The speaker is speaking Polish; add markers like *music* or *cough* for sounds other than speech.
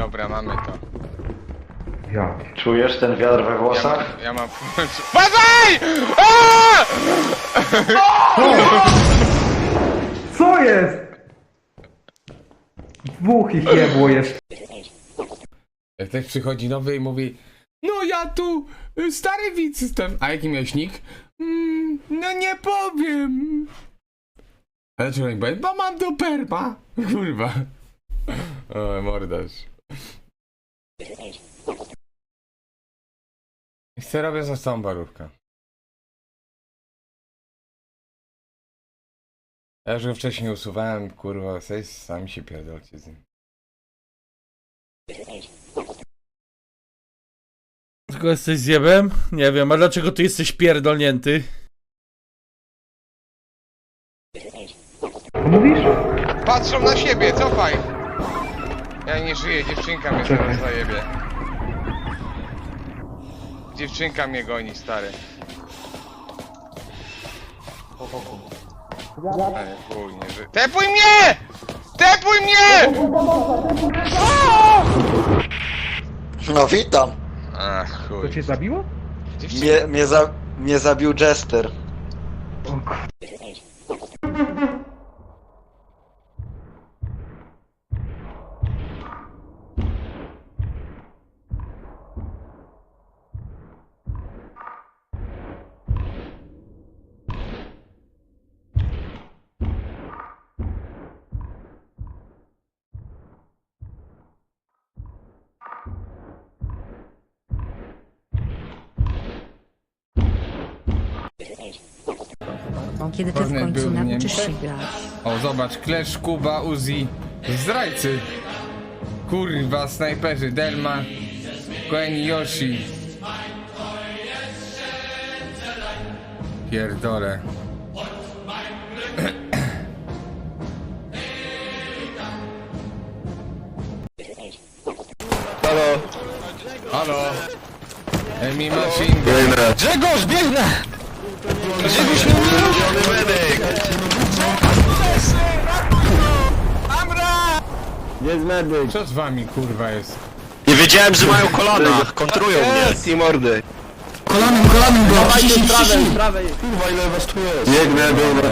Dobra, mamy to. Ja. Czujesz ten wiatr we Ja włosach? mam... Ja mam... *laughs* Bazaj! Aaa! Co jest? Dwóch ich jebło jeszcze. Jak ktoś przychodzi nowy i mówi No ja tu y, stary widz jestem. A jaki miałeś nick? Mm, no nie powiem. A dlaczego nie powiem? Bo mam do perma. *laughs* Kurwa. O, mordasz. Chcę robię za tą barówkę. Ja już go wcześniej usuwałem, kurwa, sej, sami się pierdolcie z nim. Tylko jesteś zjebem? Nie wiem, a dlaczego ty jesteś pierdolnięty? Mówisz? Patrzą na siebie, cofaj! Ja nie żyję, dziewczynka mnie Czekaj. zaraz zajebie. Dziewczynka mnie goni, stary. Ale chuj, nie ży... Tepuj mnie! Tepuj mnie! No witam. Ach, To chuj. cię zabiło? Dziewczynka... Mnie, mnie, za, mnie zabił Jester. O kur... Kiedy ty w Kornet końcu był nauczysz Niemczech? się grać? O, zobacz, Clash, Kuba, Uzi. Zdrajcy. Kurwa, snajperzy, Delma, Gwen, Yoshi. Pierdolę. Halo. Halo. Emi Machine. Grzegorz, biegnę! Grzegorz, Co z wami, kurwa, jest? Nie wiedziałem, że mają kolana. Kontrują mnie. I mordy. Kolanem, kolanem go! Ściśnij, ściśnij! Kurwa, ile was tu jest? Biegnę, dobra.